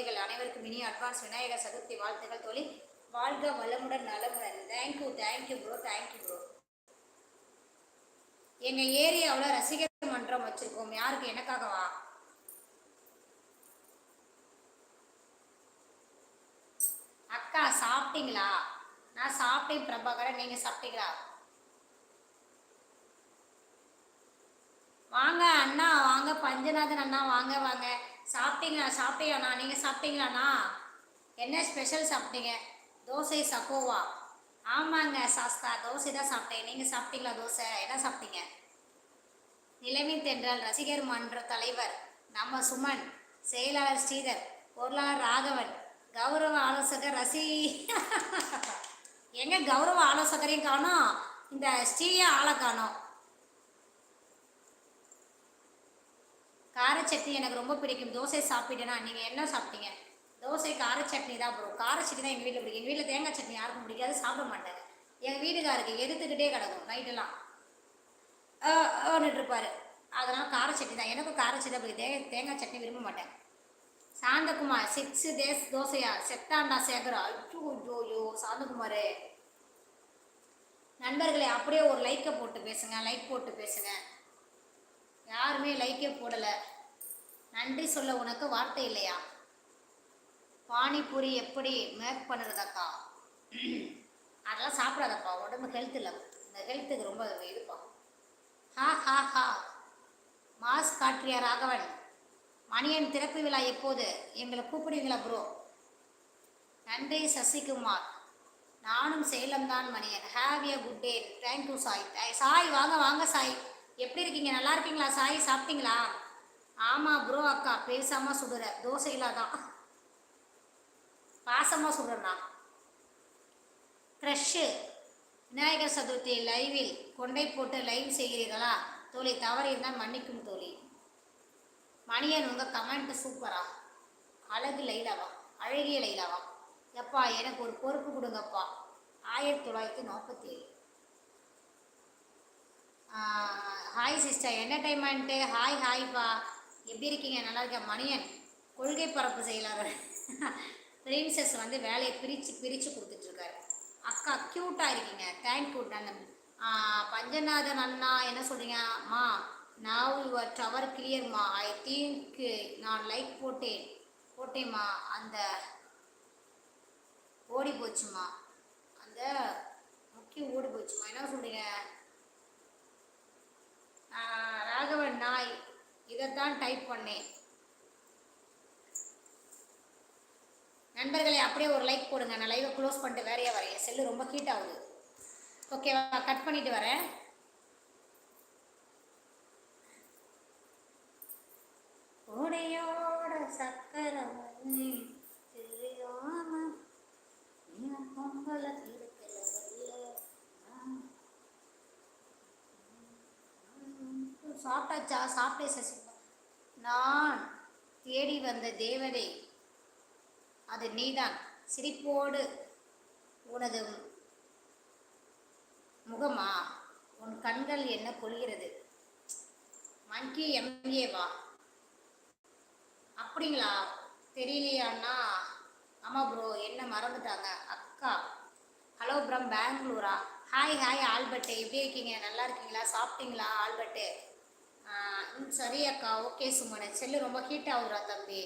குழந்தைகள் அனைவருக்கும் இனி அட்வான்ஸ் விநாயகர் சதுர்த்தி வாழ்த்துக்கள் தோழி வாழ்க வளமுடன் நலமுடன் thank you thank you bro thank you bro எங்கள் ஏரியாவில் ரசிகர் மன்றம் வச்சுருக்கோம். யாருக்கு? எனக்காகவா? அக்கா சாப்பிட்டீங்களா? நான் சாப்பிட்டேன் பிரபாகரன். நீங்கள் சாப்பிட்டீங்களா? வாங்க அண்ணா வாங்க பஞ்சநாதன் அண்ணா வாங்க வாங்க. சாப்பிட்டீங்களா? சாப்பிட்டீங்களாண்ணா நீங்கள் சாப்பிட்டீங்களாண்ணா? என்ன ஸ்பெஷல் சாப்பிட்டீங்க? தோசை சகோவா ஆமாங்க சாஸ்தா. தோசை தான் சாப்பிட்டேன். நீங்கள் சாப்பிட்டீங்களா தோசை? என்ன சாப்பிட்டீங்க? நிலைமை தென்றல் ரசிகர் மன்ற தலைவர் நம்ம சுமன் செயலாளர் ஸ்ரீதர் பொருளாளர் ராகவன் கௌரவ ஆலோசகர் ரசி. எங்க கௌரவ ஆலோசகரையும் காணோம். இந்த ஸ்ரீயா ஆளை காணோம். கார சட்னி எனக்கு ரொம்ப பிடிக்கும். தோசை சாப்பிட்டேனா நீங்கள் என்ன சாப்பிட்டீங்க? தோசை கார சட்னி தான் ப்ரோ கார சட்னி தான் எங்கள் வீட்டில் பிடிக்கும். எங்கள் வீட்டில் தேங்காய் சட்னி யாருக்கும் பிடிக்காது. சாப்பிட மாட்டாங்க எங்கள் வீட்டுக்காருக்கு எதிர்த்துக்கிட்டே கிடக்கும். நைட்டெல்லாம் இருப்பார். அதனால் கார சட்னி தான். எனக்கும் கார சட்னி பிடிக்கும். தே தேங்காய் சட்னி விரும்ப மாட்டேன். சாந்தகுமார் சிக்ஸ் டேஸ் தோசையா? செத்தாண்டா சேகரா? ஐயோ ஐயோ ஐயோ சாந்தகுமார். நண்பர்களே அப்படியே ஒரு லைக்கை போட்டு பேசுங்க. லைக் போட்டு பேசுங்க. யாருமே லைக்கே போடலை. நன்றி சொல்ல உனக்கு வார்த்தை இல்லையா? பானிபூரி எப்படி மேக் பண்ணுறதக்கா? அதெல்லாம் சாப்பிடாதப்பா உடம்பு ஹெல்த் இல்லை. இந்த ஹெல்த்துக்கு ரொம்ப இதுப்பா. ஹா ஹா ஹா. மாஸ் காற்றிய ராகவன்? மணியன் திறப்பு விழா எப்போது? எங்களை கூப்பிடுவீங்களா ப்ரோ நன்றி சசிகுமார். நானும் சேலம் தான் Maniyan have a good day thank you Sai. Sai வாங்க வாங்க சாய். எப்படி இருக்கீங்க? நல்லா இருக்கீங்களா? சாய் சாப்பிட்டீங்களா? ஆமாம் ப்ரோ அக்கா பேசாமல் சுடுற. தோசையில தான் பாசமாக சுடுறேண்ணா க்ரஷ்ஷு விநாயகர் சதுர்த்தி லைவில் கொண்டை போட்டு லைவ் செய்கிறீர்களா? தோழி தவறு இருந்தால் மன்னிக்கும் தோழி. மணியன் உங்கள் கமெண்ட் சூப்பரா அழகு லைலாவா? அழகிய லைலாவா? எப்பா எனக்கு ஒரு பொறுப்பு கொடுங்கப்பா. ஆயிரத்தி தொள்ளாயிரத்தி நாற்பத்தி ஏழு. ஹாய் சிஸ்டர் என்டர்டைன்மெண்ட்டு ஹாய் ஹாய்ப்பா எப்படி இருக்கீங்க? நல்லா இருக்கேன். மணியன் கொள்கை பரப்பு செயலாளர். பிரின்சஸ் வந்து வேலையை பிரித்து பிரித்து கொடுத்துட்ருக்காரு. அக்கா க்யூட்டாக இருக்கீங்க. தேங்க்யூ நான் பஞ்சநாதன் அண்ணா என்ன சொல்கிறீங்க மா நாவ் யுவர் டவர் கிளியர்மா ஐ திங்க் நான் லைக் போட்டேன். போட்டேம்மா அந்த ஓடி போச்சுமா அந்த முக்கியம் ஓடி போச்சுமா என்ன சொல்கிறீங்க ராகவன் நாய். இதைத்தான் டைப் பண்ணேன். நண்பர்களே அப்படியே ஒரு லைக் போடுங்க. நான் லைவை க்ளோஸ் பண்ணிட்டு வேறையே வரேன்? செல்லு ரொம்ப ஹீட் ஆகுது. ஓகேவா கட் பண்ணிட்டு வரேன். உடையோட சக்கரம். சாப்பிட்டாச்சா? சாப்பிட்டே சசி. நான் தேடி வந்த தேவதை அது நீதான். சிரிப்போடு உனது முகமா? உன் கண்கள் என்ன கொள்கிறது மங்கி எம்ஏவா அப்படிங்களா? தெரியலையாண்ணா ஆமாம் ப்ரோ என்ன மறந்துட்டாங்க? அக்கா. ஹலோ ப்ரம் பெங்களூரா? ஹாய் ஹாய் ஆல்பர்ட்டு எப்படி இருக்கீங்க? நல்லா இருக்கீங்களா? சாப்பிட்டீங்களா ஆல்பர்ட்டு சரி அக்கா ஓகே சுமனு. செல்லு ரொம்ப ஹீட் ஆகுறா தம்பி.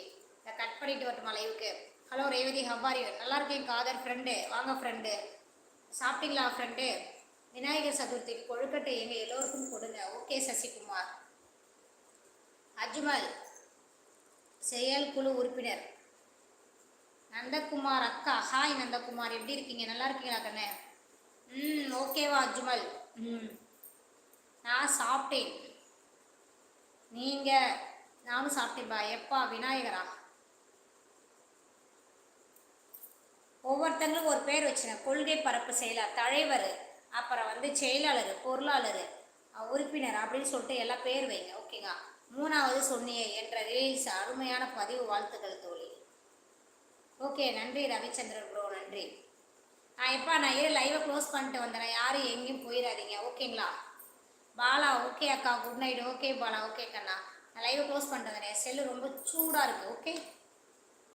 நான் கட் பண்ணிட்டு வரட்டுமா லைவுக்கு ஹலோ ரேவதி ஹவ்வாரி நல்லா இருக்கேன் காதர் ஃப்ரெண்டு வாங்க ஃப்ரெண்டு சாப்பிட்டீங்களா ஃப்ரெண்டு விநாயகர் சதுர்த்திக்கு கொழுக்கட்டை எங்கள் எல்லோருக்கும் கொடுங்க. ஓகே சசிகுமார். அஜ்மல் செயற்குழு உறுப்பினர். நந்தகுமார் அக்கா ஹாய் நந்தகுமார். எப்படி இருக்கீங்க? நல்லா இருக்கீங்களா கண்ணே? ம் ஓகேவா அஜ்மல். ம். நான் சாப்பிட்டேன். நீங்கள் நானும் சாப்பிட்டேன்பா எப்பா விநாயகரா? ஒவ்வொருத்தங்களும் ஒரு பேர் வச்சுங்க. கொள்கை பரப்பு செயலர் தலைவர் அப்புறம் வந்து செயலாளர் பொருளாளர் உறுப்பினர் அப்படின்னு சொல்லிட்டு எல்லாம் பேர் வைங்க ஓகேங்க மூணாவது சொன்னியே என்ற ரீல்ஸ் அருமையான பதிவு வாழ்த்துக்கள் தோழி. ஓகே நன்றி ரவிச்சந்திரன் ப்ரோ நன்றி. நான் எப்பா நான் ஏன் லைவை க்ளோஸ் பண்ணிட்டு வந்தேன் யாரும் எங்கேயும் போயிடாதீங்க ஓகேங்களா? பாலா ஓகே அக்கா good night okay Bala okay கண்ணா. நான் லைவ் க்ளோஸ் பண்ணுறேன் செல்லு ரொம்ப சூடாக இருக்குது ஓகே